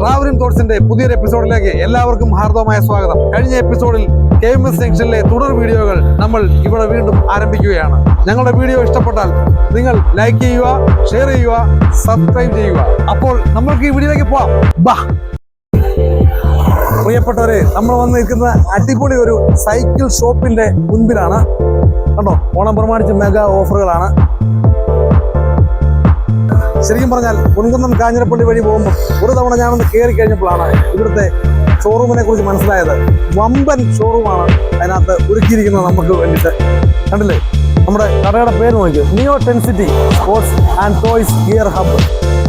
Travelling തോട്ട്സിന്റെ പുതിയൊരു എപ്പിസോഡിലേക്ക് എല്ലാവർക്കും ഹാർദവമായ സ്വാഗതം. കഴിഞ്ഞ എപ്പിസോഡിൽ കെ എം എസ് ജംഗ്ഷനിലെ തുടർ വീഡിയോകൾ നമ്മൾ ഇവിടെ വീണ്ടും ആരംഭിക്കുകയാണ്. ഞങ്ങളുടെ വീഡിയോ ഇഷ്ടപ്പെട്ടാൽ നിങ്ങൾ ലൈക്ക് ചെയ്യുക ഷെയർ ചെയ്യുക സബ്സ്ക്രൈബ് ചെയ്യുക. അപ്പോൾ നമ്മൾക്ക് ഈ വീഡിയോയിലേക്ക് പോവാം. ബാ. പ്രിയപ്പെട്ടവരെ നമ്മൾ വന്ന് നിൽക്കുന്ന അടിപൊളി ഒരു സൈക്കിൾ ഷോപ്പിന്റെ മുൻപിലാണ്. കണ്ടോ? ഓണം പ്രമാണിച്ച് മെഗാ ഓഫറുകളാണ് ശരിക്കും പറഞ്ഞാൽ കുൻകുന്നം കാഞ്ഞിരപ്പള്ളി വഴി പോകുമ്പോൾ ഒരു തവണ ഞാനൊന്ന് കയറി കഴിഞ്ഞപ്പോഴാണ് ഇവിടുത്തെ ഷോറൂമിനെ കുറിച്ച് മനസ്സിലായത്. വമ്പൻ ഷോറൂമാണ് അതിനകത്ത് ഒരുക്കിയിരിക്കുന്നത് നമുക്ക് വേണ്ടിയിട്ട്. കണ്ടില്ലേ? നമ്മുടെ കടയുടെ പേര് നോക്കി. Neo Tensity sports and toys gear hub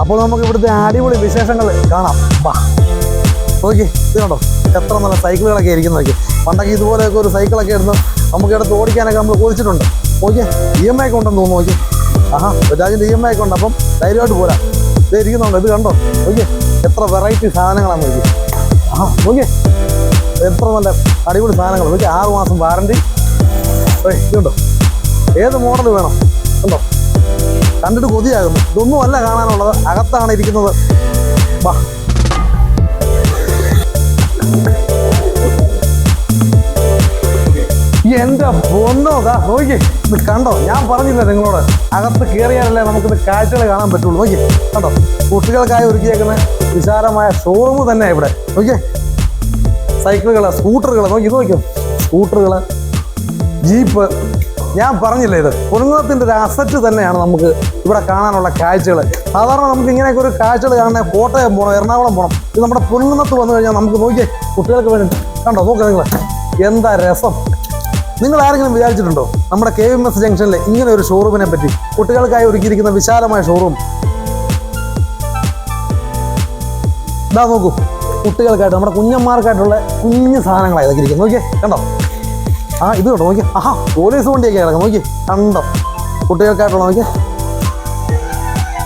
അപ്പോൾ നമുക്ക് ഇവിടുത്തെ അടിപൊളി വിശേഷങ്ങൾ കാണാം. വാ. നോക്കി. ഇത് കണ്ടോ? എത്ര നല്ല സൈക്കിളുകളൊക്കെ ഇരിക്കുന്നു നോക്കി. പണ്ടൊക്കെ ഇതുപോലെയൊക്കെ ഒരു സൈക്കിളൊക്കെ ഇരുന്ന് നമുക്ക് എടുത്ത് ഓടിക്കാനൊക്കെ നമ്മൾ കൊതിച്ചിട്ടുണ്ട് നോക്കിയേ ഇ എം ഐ ഒക്കെ ഉണ്ടെന്ന് തോന്നുന്നു. നോക്കി ആഹാ ബജാജിന്റെ ഇ എം ഐ ഉണ്ട് അപ്പം ധൈര്യമായിട്ട് പോരാ. ഇത് ഇരിക്കുന്നുണ്ട്. ഇത് കണ്ടോ? ഓക്കെ എത്ര വെറൈറ്റി സാധനങ്ങളാണ് നോക്കി ആ ഓക്കെ എത്ര നല്ല അടിപൊളി സാധനങ്ങൾ. നോക്കി ആറ് മാസം വാറണ്ടി ഇതുണ്ടോ ഏത് മോഡൽ വേണം? ഉണ്ടോ കണ്ടിട്ട് കൊതിയാകുന്നു. ഇതൊന്നും അല്ല കാണാനുള്ളത്. അകത്താണ് ഇരിക്കുന്നത്. വാ എന്റെ പൊന്നോ ദാ നോക്കി. ഇത് കണ്ടോ? ഞാൻ പറഞ്ഞില്ല നിങ്ങളോട്? അകത്ത് കയറിയാലല്ലേ നമുക്കിത് കാഴ്ചകൾ കാണാൻ പറ്റുള്ളൂ. നോക്കി. കണ്ടോ? കുട്ടികൾക്കായി ഒരുക്കിയേക്കുന്ന വിശാലമായ ഷോറൂം തന്നെ ഇവിടെ. നോക്കിയേ സൈക്കിളുകൾ സ്കൂട്ടറുകൾ നോക്കി ഇത് നോക്കിയോ? സ്കൂട്ടറുകൾ ജീപ്പ്. ഞാൻ പറഞ്ഞില്ലേ ഇത്? കുടുംബത്തിന്റെ ഒരു അസറ്റ് തന്നെയാണ് നമുക്ക് ഇവിടെ കാണാനുള്ള കാഴ്ചകൾ സാധാരണ നമുക്ക് ഇങ്ങനെയൊക്കെ ഒരു കാഴ്ചകൾ കാണാൻ കോട്ടയം പോകണം എറണാകുളം പോകണം ഇത് നമ്മുടെ പൊൻകുന്നത്ത് വന്നു കഴിഞ്ഞാൽ നമുക്ക് നോക്കിയേ കുട്ടികൾക്ക് വേണ്ടി കണ്ടോ? നോക്കുക നിങ്ങൾ എന്താ രസം? നിങ്ങൾ ആരെങ്കിലും വിചാരിച്ചിട്ടുണ്ടോ? നമ്മുടെ കെ എം എസ് ജംഗ്ഷനിലെ ഇങ്ങനെ ഒരു ഷോറൂമിനെ പറ്റി? കുട്ടികൾക്കായി ഒരുക്കിയിരിക്കുന്ന വിശാലമായ ഷോറൂം ഇതാ നോക്കൂ. കുട്ടികൾക്കായിട്ട് നമ്മുടെ കുഞ്ഞന്മാർക്കായിട്ടുള്ള കുഞ്ഞു സാധനങ്ങളാണ് ഇതൊക്കെ ഇരിക്കുന്നത്. നോക്കിയേ കണ്ടോ? ആ ഇത് കണ്ടോ? നോക്കി ആഹാ പോലീസ് വണ്ടിയൊക്കെ കിടക്കാം നോക്കി കണ്ടോ? കുട്ടികൾക്കായിട്ടുള്ള നോക്കി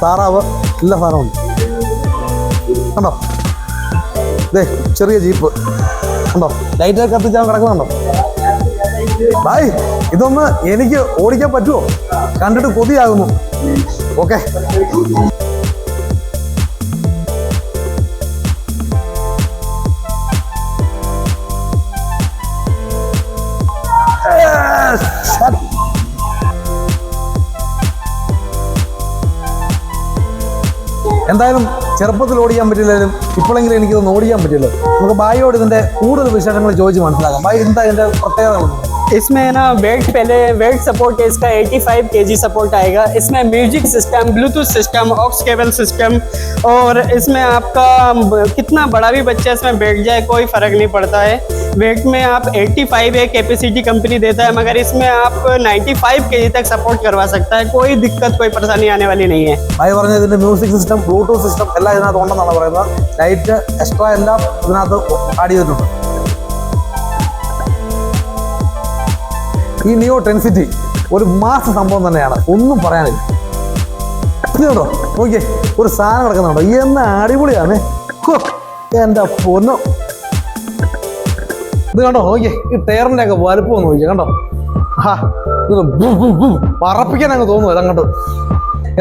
താറാവ് എല്ലാ സാധനമുണ്ട്. കണ്ടോ? ഇതേ ചെറിയ ജീപ്പ്. കണ്ടോ? ലൈറ്റൊക്കെ കത്തിച്ചാൽ കിടക്കുന്നുണ്ടോ? ബായ് ഇതൊന്ന് എനിക്ക് ഓടിക്കാൻ പറ്റുമോ കണ്ടിട്ട് കൊതിയാകുന്നു. ഓക്കെ. എന്തായാലും ചെറുപ്പത്തിൽ ഓടിക്കാൻ പറ്റില്ലെങ്കിലും ഇപ്പോഴെങ്കിലും എനിക്കിതൊന്ന് ഓടിക്കാൻ പറ്റില്ല. നമുക്ക് ബായിയോട് ഇതിന്റെ കൂടുതൽ വിശേഷങ്ങൾ ചോദിച്ച് മനസ്സിലാക്കാം. ബായി എന്താ ഇതിന്റെ പ്രത്യേകത इसमें ना वेट पहले वेट सपोर्ट है इसका 85 केजी सपोर्ट आएगा इसमें music system bluetooth system aux cable system और इसमें आपका ब- कितना बड़ा भी बच्चा इसमें बैठ जाए कोई फर्क नहीं पड़ता है वेट में आप 85 है कैपेसिटी कंपनी देता है मगर इसमें आप 95 केजी तक सपोर्ट करवा सकता है कोई दिक्कत कोई परेशानी आने वाली नहीं है ബായി പറഞ്ഞ ഇതിന്റെ മ്യൂസിക് സിസ്റ്റം ബ്ലൂടൂത്ത് സിസ്റ്റം എല്ലാം ഇതിനകത്ത് ഉണ്ടെന്നാണ് പറയുന്നത് ലൈറ്റ് എക്സ്ട്രാ എല്ലാം ഇതിനകത്ത് ആഡ് ചെയ്തിട്ടുണ്ട് ഈ നിയോ ടെൻസിറ്റി ഒരു മാസ സംഭവം തന്നെയാണ്. ഒന്നും പറയാനില്ല. കണ്ടോ നോക്കിയേ ഒരു സാധനം കിടക്കുന്നുണ്ടോ? എന്ന അടിപൊളിയാണ്. എന്റെ പൊന്നോ. ഇത് കണ്ടോ? നോക്കിയേ ഈ ടയറിന്റെ ഒക്കെ വലുപ്പം നോക്കിയേ കണ്ടോ? ഹാ ഇത്. പറപ്പിക്കാൻ അങ്ങ് തോന്നുന്നു അതങ്ങോട്ട്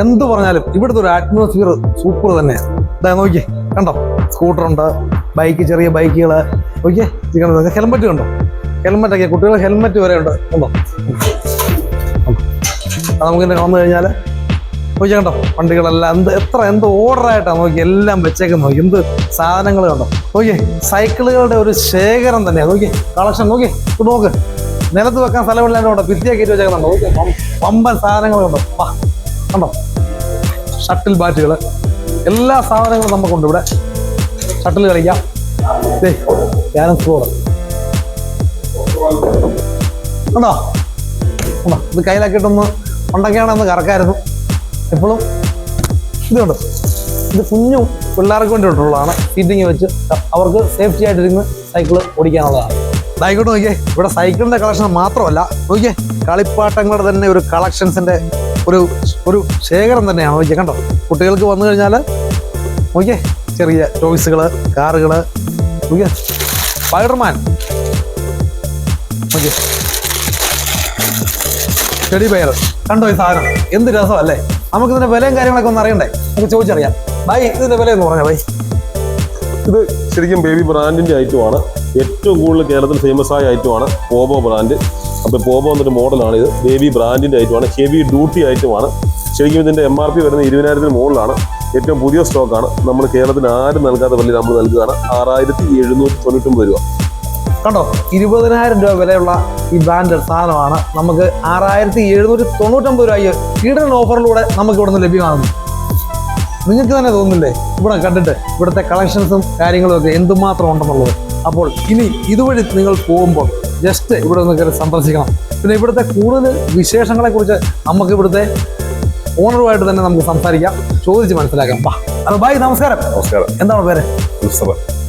എന്ത് പറഞ്ഞാലും ഇവിടുത്തെ ഒരു അറ്റ്മോസ്ഫിയർ സൂപ്പർ തന്നെയാണ് ഇതാ നോക്കിയേ കണ്ടോ? സ്കൂട്ടർ ഉണ്ട് ബൈക്ക് ചെറിയ ബൈക്കുകൾ കണ്ടോ? ഹെൽമെറ്റ് കണ്ടോ ഹെൽമെറ്റ് ഒക്കെ കുട്ടികൾ ഹെൽമെറ്റ് വരെ ഉണ്ട്. കണ്ടോ അത് നമുക്കിങ്ങനെ വന്നു കഴിഞ്ഞാൽ നോക്കി കണ്ടോ? വണ്ടികളെല്ലാം എന്ത് എത്ര എന്ത് ഓർഡറായിട്ടാണ് നോക്കി എല്ലാം വെച്ചേക്കുന്നത് നോക്കി. എന്ത് സാധനങ്ങൾ കണ്ടോ? നോക്കി സൈക്കിളുകളുടെ ഒരു ശേഖരം തന്നെയാണ് നോക്കി കളക്ഷൻ നോക്കി നോക്ക്. നിലത്ത് വെക്കാൻ സ്ഥലമില്ലാണ്ട് കണ്ടോ? ഭിത്തിയൊക്കെ കയറ്റി വെച്ചേക്കുന്നുണ്ടോ നോക്കി പമ്പൻ സാധനങ്ങൾ കണ്ടോ? വാ കണ്ടോ? ഷട്ടിൽ ബാറ്റുകൾ എല്ലാ സാധനങ്ങളും നമുക്കുണ്ട് ഇവിടെ. ഷട്ടിൽ കളിക്കാം. ദേ ക്യാരം കണ്ടോ കണ്ടോ ഇത് കയ്യിലാക്കിയിട്ടൊന്ന് പണ്ടൊക്കെയാണെന്ന് കറക്കായിരുന്നു. എപ്പോഴും ഇതുണ്ട്. ഇത് കുഞ്ഞു പിള്ളേർക്ക് വേണ്ടിയിട്ടുള്ളതാണ് സീറ്റിങ് വെച്ച് അവർക്ക് സേഫ്റ്റി ആയിട്ടിരുന്ന് സൈക്കിൾ ഓടിക്കാനുള്ളതാണ്. ഇതായിക്കോട്ടെ നോക്കിയേ. ഇവിടെ സൈക്കിളിന്റെ കളക്ഷൻ മാത്രമല്ല. നോക്കിയേ. കളിപ്പാട്ടങ്ങളുടെ തന്നെ ഒരു കളക്ഷൻസിന്റെ ഒരു ഒരു ശേഖരം തന്നെയാണ്. നോക്കിയേ കണ്ടോ? കുട്ടികൾക്ക് വന്നു കഴിഞ്ഞാൽ നോക്കിയേ. ചെറിയ ടോയ്സുകൾ കാറുകൾ നോക്കിയേ. സ്പൈഡർമാൻ ടെഡി ബെയർ കണ്ടോ ഈ സാധനം? എന്ത് രസമല്ലേ? നമുക്ക് ഇതിന്റെ വിലയും കാര്യങ്ങളൊക്കെ ഒന്ന് അറിയണ്ടേ? നമുക്ക് ചോദിച്ചറിയാം. ബൈ ഇതിന്റെ വില എന്ന് പറഞ്ഞ ബൈ. ഇത് ശരിക്കും ബേബി ബ്രാൻഡിന്റെ ഐറ്റമാണ്. ഏറ്റവും കൂടുതൽ കേരളത്തിൽ ഫേമസ് ആയ ഐറ്റമാണ് പോബോ ബ്രാൻഡ് അപ്പോൾ പോബോ എന്നൊരു മോഡലാണ് ഇത്. ബേബി ബ്രാൻഡിന്റെ ഐറ്റമാണ്. ഹെവി ഡ്യൂട്ടി ഐറ്റമാണ്. ശരിക്കും ഇതിന്റെ എം ആർ പി വരുന്ന ഇരുപതിനായിരത്തിന് മുകളിലാണ്. ഏറ്റവും പുതിയ സ്റ്റോക്കാണ് നമ്മൾ കേരളത്തിന് ആരും നൽകാത്ത വലിയ നമ്മൾ നൽകുകയാണ്. ആറായിരത്തി എഴുന്നൂറ്റി തൊണ്ണൂറ്റൊമ്പത് രൂപ. കണ്ടോ ഇരുപതിനായിരം രൂപ വിലയുള്ള ഈ ബ്രാൻഡഡ് സാധനമാണ്. നമുക്ക് ആറായിരത്തി എഴുന്നൂറ്റി തൊണ്ണൂറ്റൊമ്പത് രൂപയ്ക്ക് കീടൻ ഓഫറിലൂടെ നമുക്ക് ഇവിടെ നിന്ന് ലഭ്യമാകുന്നു. നിങ്ങൾക്ക് തന്നെ തോന്നില്ലേ ഇവിടെ കണ്ടിട്ട് ഇവിടുത്തെ കളക്ഷൻസും കാര്യങ്ങളും ഒക്കെ എന്തുമാത്രം ഉണ്ടെന്നുള്ളത്. അപ്പോൾ ഇനി ഇതുവഴി നിങ്ങൾ പോകുമ്പോൾ ജസ്റ്റ് ഇവിടെ ഒന്ന് കയറി സന്ദർശിക്കണം. പിന്നെ ഇവിടുത്തെ കൂടുതൽ വിശേഷങ്ങളെക്കുറിച്ച് നമുക്ക് ഇവിടുത്തെ ഓണറുമായിട്ട് തന്നെ നമുക്ക് സംസാരിക്കാം ചോദിച്ച് മനസ്സിലാക്കാം. വാ. ഹലോ ബായ് നമസ്കാരം. നമസ്കാരം. എന്താണ് പേര്?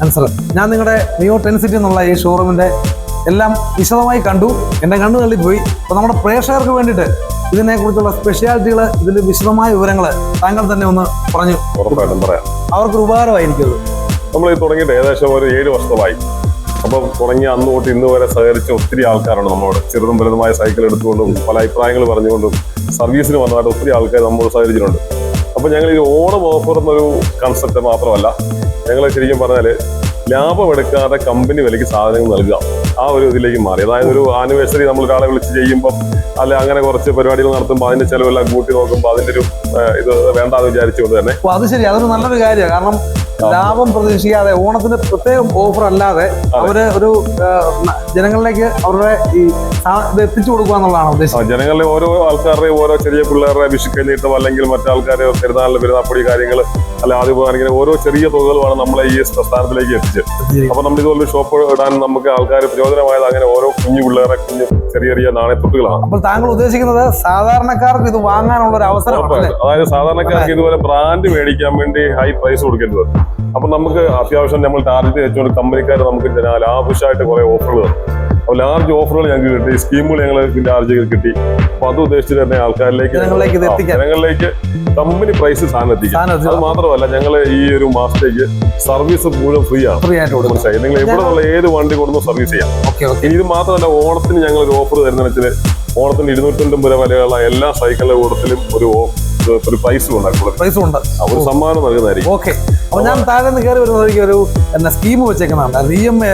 ആൻസർ ഞാൻ നിങ്ങളുടെ നിയോ ടെൻ സിറ്റി എന്നുള്ള ഈ ഷോറൂമിന്റെ എല്ലാം വിശദമായി കണ്ടു. എന്റെ കണ്ണു പോയി. അപ്പോൾ നമ്മുടെ പ്രേക്ഷകർക്ക് വേണ്ടിയിട്ട് ഇതിനെക്കുറിച്ചുള്ള സ്പെഷ്യാലിറ്റികൾ ഇതിന്റെ വിശദമായ വിവരങ്ങൾ താങ്കൾ തന്നെ ഒന്ന് പറഞ്ഞു ഉറപ്പായിട്ടും പറയാം. അവർക്ക് ഉപകാരമായിരിക്കും നമ്മൾ ഈ തുടങ്ങിയിട്ട് ഏകദേശം ഒരു ഏഴ് വർഷമായി. അപ്പം തുടങ്ങിയ അന്ന് തൊട്ട് ഇന്ന് വരെ സഹകരിച്ച ഒത്തിരി ആൾക്കാരാണ് നമ്മളോട്. ചെറുതും വലുതുമായ സൈക്കിൾ എടുത്തുകൊണ്ടും പല അഭിപ്രായങ്ങൾ പറഞ്ഞുകൊണ്ടും സർവീസിന് വന്നതായിട്ട് ഒത്തിരി ആൾക്കാർ നമ്മോട് സഹകരിച്ചിട്ടുണ്ട്. അപ്പം ഞങ്ങൾ ഈ ഓണം ഓഫർ എന്നൊരു കൺസെപ്റ്റ് മാത്രമല്ല. ഞങ്ങൾ ശരിക്കും പറഞ്ഞാൽ ലാഭമെടുക്കാതെ കമ്പനി വിലയ്ക്ക് സാധനങ്ങൾ നൽകുക. ആ ഒരു ഇതിലേക്ക് മാറി. അതായത് ഒരു ആനിവേഴ്സറി നമ്മൾ ഒരാളെ വിളിച്ച് ചെയ്യുമ്പോൾ അല്ലെങ്കിൽ അങ്ങനെ കുറച്ച് പരിപാടികൾ നടത്തുമ്പോൾ അതിന്റെ ചിലവെല്ലാം കൂട്ടി നോക്കുമ്പോൾ അതിന്റെ ഒരു ഇത് വേണ്ടാന്ന് വിചാരിച്ചുകൊണ്ട് തന്നെ അത് ശരി. അതൊരു നല്ലൊരു കാര്യമാണ്. കാരണം ലാഭം പ്രതീക്ഷിക്കാതെ ഓണത്തിന് പ്രത്യേകം ഓഫർ അല്ലാതെ അവർ ഒരു ജനങ്ങളിലേക്ക് അവരുടെ ഈ ഇത് എത്തിച്ചു കൊടുക്കുക എന്നുള്ളതാണ് ഉദ്ദേശം. ജനങ്ങളിലെ ഓരോ ആൾക്കാരുടെയും ഓരോ ചെറിയ പിള്ളേരുടെ വിഷുക്കൈനീട്ടം അല്ലെങ്കിൽ മറ്റാൾക്കാർ പെരുന്നാളിൽ പെരുന്നാപ്പൊടി കാര്യങ്ങൾ അല്ല ആദ്യം ഇങ്ങനെ ഓരോ ചെറിയ തുകകളുമാണ് നമ്മളെ ഈ സ്ഥാനത്തിലേക്ക് എത്തിച്ചത്. അപ്പൊ നമ്മൾ ഇതുപോലെ ഷോപ്പ് ഇടാൻ നമുക്ക് ആൾക്കാർ പ്രയോജനമായത് അങ്ങനെ ഓരോ കുഞ്ഞു പിള്ളേരെ കുഞ്ഞു ചെറിയ ചെറിയ നാണയത്തൊട്ടുകളാണ് അപ്പോൾ താങ്കൾ ഉദ്ദേശിക്കുന്നത് സാധാരണക്കാർക്ക് ഇത് വാങ്ങാനുള്ള ഒരു അവസരം അതായത് സാധാരണക്കാർക്ക് ഇതുപോലെ ബ്രാൻഡ് മേടിക്കാൻ വേണ്ടി ഹൈ പ്രൈസ് കൊടുക്കേണ്ടത് അപ്പൊ നമുക്ക് അത്യാവശ്യം നമ്മൾ ടാർഗറ്റ് വെച്ചുകൊണ്ട് കമ്പനിക്കാർ നമുക്ക് ലാഭിഷായിട്ട് കുറെ ഓഫറുകൾ തന്നു. അപ്പോൾ ലാർജ് ഓഫറുകൾ ഞങ്ങൾക്ക് കിട്ടി. സ്കീമുകൾ ഞങ്ങൾ ലാർജ് കിട്ടി. അപ്പൊ അത് ഉദ്ദേശിച്ച് തന്നെ ആൾക്കാരിലേക്ക് ജനങ്ങളിലേക്ക് കമ്പനി പ്രൈസ് സാധനം എത്തിക്കും. അത് മാത്രമല്ല ഞങ്ങൾ ഈ ഒരു മാസത്തേക്ക് സർവീസ് മുഴുവൻ ഫ്രീ ആണ്. ഫ്രീ ആയിട്ട് മനസ്സിലായി? നിങ്ങൾ ഇവിടെ നിന്നുള്ള ഏത് വണ്ടി കൊടുക്കുന്നു സർവീസ് ചെയ്യാം. ഇത് മാത്രമല്ല ഓണത്തിന് ഞങ്ങൾ ഒരു ഓഫർ തരുന്ന വെച്ചാൽ ഓണത്തിന് ഇരുന്നൂറ്റൊൻപത് രൂപ വിലയുള്ള എല്ലാ സൈക്കിളിന്റെ കൂട്ടത്തിലും ഒരു ഓ- ഒരു പ്രൈസും പ്രൈസും ഉണ്ട്. ഒരു സമ്മാനം നൽകുന്നതായിരിക്കും. ഓക്കെ. അപ്പൊ ഞാൻ താഴെ നിന്ന് കയറി വരുന്ന വഴിക്ക് ഒരു എന്നാ സ്കീം വെച്ചേക്കുന്നുണ്ട് ഇ എം എ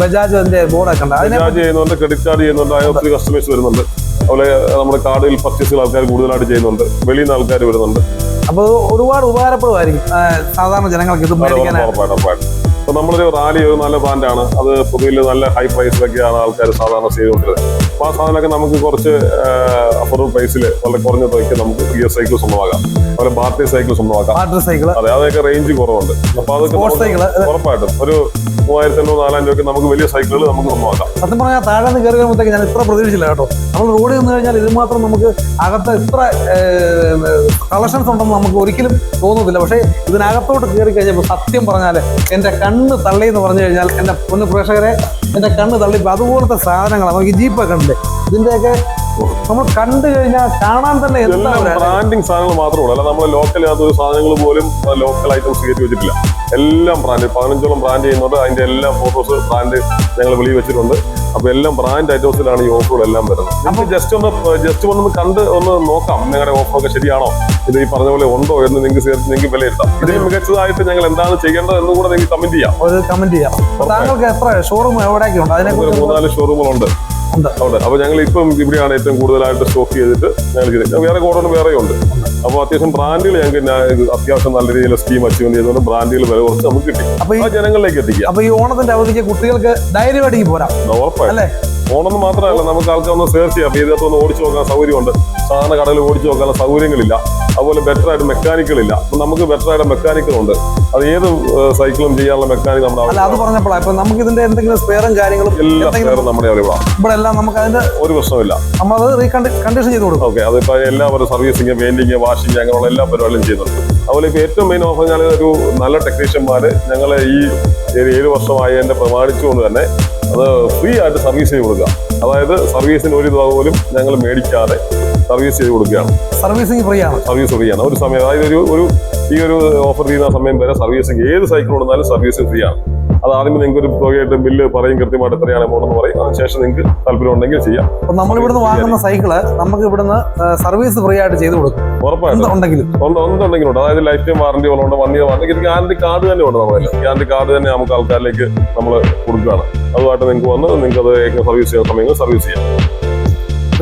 ബജാജ് അതിന്റെ ബോർഡൊക്കെ ഉണ്ട്. അതിനെ റീചാർജ് ചെയ്യുന്നുണ്ട് ക്രെഡിറ്റ് കാർഡ് ചെയ്യുന്നുണ്ട് അതിന് ഒത്തിരി കസ്റ്റമേഴ്സ് വരുന്നുണ്ട്. അതുപോലെ നമ്മുടെ കാർഡിൽ പർച്ചേസുകൾ ആൾക്കാർ കൂടുതലായിട്ട് ചെയ്യുന്നുണ്ട്. വെളിയിൽ നിന്ന് ആൾക്കാർ വരുന്നുണ്ട്. അപ്പൊ ഒരുപാട് ഉപകാരപ്പെടുമായിരിക്കും സാധാരണ ജനങ്ങൾക്ക് ഇത് മേടിക്കാനായിട്ട്. ഉറപ്പായിട്ടും ഉറപ്പായിട്ടും അപ്പൊ നമ്മളൊരു റാലി ഒരു നല്ല ബ്രാൻഡാണ് അത് പൊതുവിൽ നല്ല ഹൈ പ്രൈസിലൊക്കെയാണ് ആൾക്കാർ സാധാരണ ചെയ്തുകൊണ്ടിരുന്നത്. അപ്പൊ ആ സാധനമൊക്കെ നമുക്ക് കുറച്ച് അഫോർഡബിൾ പ്രൈസിൽ വളരെ കുറഞ്ഞ തുകയ്ക്ക് നമുക്ക് ഗിയർ സൈക്കിൾ സ്വന്തമാക്കാം. അതുപോലെ ബാറ്ററി സൈക്കിൾ സ്വന്തമാക്കാം. അതെ അതൊക്കെ റേഞ്ച് കുറവുണ്ട്. അപ്പൊ അതൊക്കെ ഉറപ്പായിട്ടും ഒരു മൂവായിരത്തി എണ്ണൂറ് നാലായിരം രൂപയ്ക്ക് നമുക്ക് വലിയ സൈക്കിളുകൾ നമുക്ക് സ്വന്തമാക്കാം സത്യം പറഞ്ഞാൽ താഴെ നിന്ന് കയറി വരുമ്പോഴത്തേക്ക് ഞാൻ ഇത്ര പ്രതീക്ഷിച്ചില്ല കേട്ടോ. നമ്മൾ റോഡിൽ നിന്ന് കഴിഞ്ഞാൽ ഇത് മാത്രം നമുക്ക് അകത്ത് ഇത്ര കളക്ഷൻസ് ഉണ്ടെന്ന് നമുക്ക് ഒരിക്കലും തോന്നുന്നില്ല പക്ഷേ ഇതിനകത്തോട്ട് കയറി കഴിഞ്ഞപ്പോൾ സത്യം പറഞ്ഞാൽ എന്റെ കണ്ണ് തള്ളി എന്ന് പറഞ്ഞു കഴിഞ്ഞാൽ എന്റെ പൊന്നു പ്രേക്ഷകരെ എന്റെ കണ്ണ് തള്ളിപ്പോൾ അതുപോലത്തെ സാധനങ്ങളാണ്. നമുക്ക് ജീപ്പൊക്കെ ഉണ്ട്. ഇതിന്റെയൊക്കെ നമ്മൾ കണ്ടു കഴിഞ്ഞാൽ കാണാൻ തന്നെ എല്ലാം ബ്രാൻഡിങ് സാധനങ്ങൾ മാത്രമേ ഉള്ളൂ. അല്ല നമ്മൾ ലോക്കൽ ഒരു സാധനങ്ങൾ പോലും ലോക്കൽ ഐറ്റംസ് കയറ്റി വെച്ചിട്ടില്ല. എല്ലാം ബ്രാൻഡ് പതിനഞ്ചോളം ബ്രാൻഡ് ചെയ്യുന്നുണ്ട്. അതിന്റെ എല്ലാ ഫോട്ടോസ് ബ്രാൻഡ് ഞങ്ങൾ വെളിയിൽ വെച്ചിട്ടുണ്ട്. അപ്പൊ എല്ലാം ബ്രാൻഡ് ഐറ്റംസിലാണ് ഈ ഓഫറുകളെല്ലാം വരുന്നത്. അപ്പൊ ജസ്റ്റ് ഒന്ന് ജസ്റ്റ് ഒന്ന് കണ്ട് ഒന്ന് നോക്കാം നിങ്ങളുടെ ഓഫറൊക്കെ ശരിയാണോ? ഇത് ഈ പറഞ്ഞ പോലെ ഉണ്ടോ എന്ന് നിങ്ങൾക്ക് ചേർത്ത് നിങ്ങൾക്ക് വിലയിരുത്താം. ഇതിൽ മികച്ചതായിട്ട് ഞങ്ങൾ എന്താണ് ചെയ്യേണ്ടത് എന്ന് കൂടെ നിങ്ങൾക്ക് കമന്റ് ചെയ്യാം. ഒരു കമന്റ് ചെയ്യാം. താങ്കൾക്ക് എത്ര ഷോറൂം മൂന്നാൽ ഷോറൂമുകളുണ്ട് ഉണ്ട്. അപ്പൊ ഞങ്ങൾ ഇപ്പം ഇവിടെയാണ് ഏറ്റവും കൂടുതലായിട്ട് സ്റ്റോക്ക് ചെയ്തിട്ട് ഞങ്ങൾ ചെയ്തത്. വേറെ ഗോഡൗൺ വേറെ ഉണ്ട് അപ്പോൾ അത്യാവശ്യം ബ്രാൻഡുകൾ ഞങ്ങൾക്ക് അത്യാവശ്യം നല്ല രീതിയിൽ സ്കീം അച്ചീവ് ചെയ്തുകൊണ്ട് ബ്രാൻഡുകൾ വില കുറച്ച് നമുക്ക് കിട്ടി. അപ്പൊ ജനങ്ങളിലേക്ക് എത്തിക്കുക അപ്പൊ ഈ ഓണത്തിന്റെ അവധിക്ക് കുട്ടികൾക്ക് ധൈര്യമായിട്ട് പോരാം? അല്ലേ? ഓണമെന്ന് മാത്രമല്ല നമുക്ക് ആൾക്കാർ ഒന്ന് സെർച്ച് ചെയ്യാം. ഇതിനകത്ത് ഒന്ന് ഓടിച്ചു നോക്കാൻ സൗകര്യമുണ്ട്. സാധാരണ കടയിൽ ഓടിച്ചു നോക്കാനുള്ള സൗകര്യങ്ങളില്ല. അതുപോലെ ബെറ്റർ ആയിട്ട് മെക്കാനിക്കുകളില്ല അപ്പൊ നമുക്ക് ബെറ്റർ ആയിട്ട് മെക്കാനിക്കൽ ഉണ്ട്. അത് ഏത് സൈക്കിളും ചെയ്യാനുള്ള മെക്കാനിക് നമ്മുടെ അത് പറഞ്ഞപ്പോഴാണ് ഇപ്പൊ നമുക്ക് ഇതിന്റെ എന്തെങ്കിലും സ്പെയറും കാര്യങ്ങളും എല്ലാ എന്തെങ്കിലും നമ്മുടെ ഇവിടെ ഇവിടെ എല്ലാം നമുക്ക് അതിന്റെ ഒരു പ്രശ്നമില്ല നമ്മളത് റീകണ്ടി കണ്ടീഷൻ ചെയ്ത് കൊടുക്കും. ഓക്കെ അതിപ്പോ എല്ലാവരും സർവീസിങ് പെയിന്റിങ് വാഷിംഗ് അങ്ങനെയുള്ള എല്ലാ പരിപാടികളും ചെയ്യുന്നുണ്ട്. അതുപോലെ ഇപ്പൊ ഏറ്റവും മെയിൻ ഓഫ് ഞാൻ ഒരു നല്ല ടെക്നീഷ്യന്മാര് ഞങ്ങളെ ഈ ഏഴ് വർഷമായി എന്നെ പ്രമാണിച്ചുകൊണ്ട് തന്നെ അത് ഫ്രീ ആയിട്ട് സർവീസ് ചെയ്ത് കൊടുക്കുക. അതായത് സർവീസിന് ഒരു തുക പോലും ഞങ്ങൾ മേടിക്കാതെ സർവീസ് ചെയ്ത് കൊടുക്കുകയാണ്. സർവീസിങ് ഫ്രീ ആണ് സർവീസ് ഫ്രീ ആണ് ഒരു സമയം അതായത് ഒരു ഒരു ഈ ഒരു ഓഫർ ചെയ്യുന്ന സമയം വരെ സർവീസിങ് ഏത് സൈക്കിൾ കൊടുത്താലും സർവീസിങ് ഫ്രീ ആണ് അത് ആദ്യം നിങ്ങൾക്ക് ഒരു തുകയായിട്ട് ബില്ല് പറയും കൃത്യമായിട്ട് എത്രയാണ് എമൗണ്ട് എന്ന് പറയും. അതിനുശേഷം നിങ്ങൾക്ക് താല്പര്യം ഉണ്ടെങ്കിൽ ചെയ്യാം. അപ്പൊ നമ്മൾ ഇവിടുന്ന് വാങ്ങുന്ന സൈക്കിൾ നമുക്ക് ഇവിടുന്ന് സർവീസ് ഫ്രീ ആയിട്ട് ചെയ്ത് കൊടുക്കും. ഉറപ്പായിട്ടും. ഉണ്ടെങ്കിലും. ഉണ്ട് എന്തുണ്ടെങ്കിലും ഉണ്ട്. അതായത് ലൈഫ് ടൈം വാറന്റി ഉള്ളതുകൊണ്ട് one year warranty guarantee card തന്നെ ഉണ്ട് നമ്മളെ ഗ്യാരണ്ടി കാർഡ് തന്നെ നമുക്ക് ആൾക്കാരിലേക്ക് നമ്മൾ കൊടുക്കുകയാണ്. അതുമായിട്ട് നിങ്ങൾക്ക് വന്ന് നിങ്ങൾക്ക് അത് സർവീസ് ചെയ്യുന്ന സമയങ്ങളിൽ സർവീസ് ചെയ്യാം.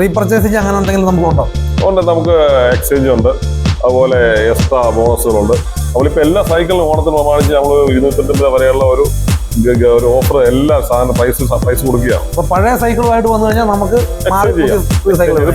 റീപർച്ചേസിങ് അങ്ങനെ എന്തെങ്കിലും നമുക്കുണ്ടോ ഉണ്ട്? നമുക്ക് എക്സ്ചേഞ്ച് ഉണ്ട്. അതുപോലെ എക്സ്ട്രാ ബോണസുകളുണ്ട് നമ്മളിപ്പോൾ എല്ലാ സൈക്കിളിനും ഓണത്തിന് പ്രമാണിച്ച് നമ്മൾ ഇരുന്നൂറ്റമ്പത് വരെയുള്ള ഒരു ഒരു ഓഫർ എല്ലാ സാധനം പ്രൈസ് പ്രൈസ് കൊടുക്കുകയാണ്. അപ്പോൾ പഴയ സൈക്കിളുമായിട്ട് വന്നു കഴിഞ്ഞാൽ നമുക്ക്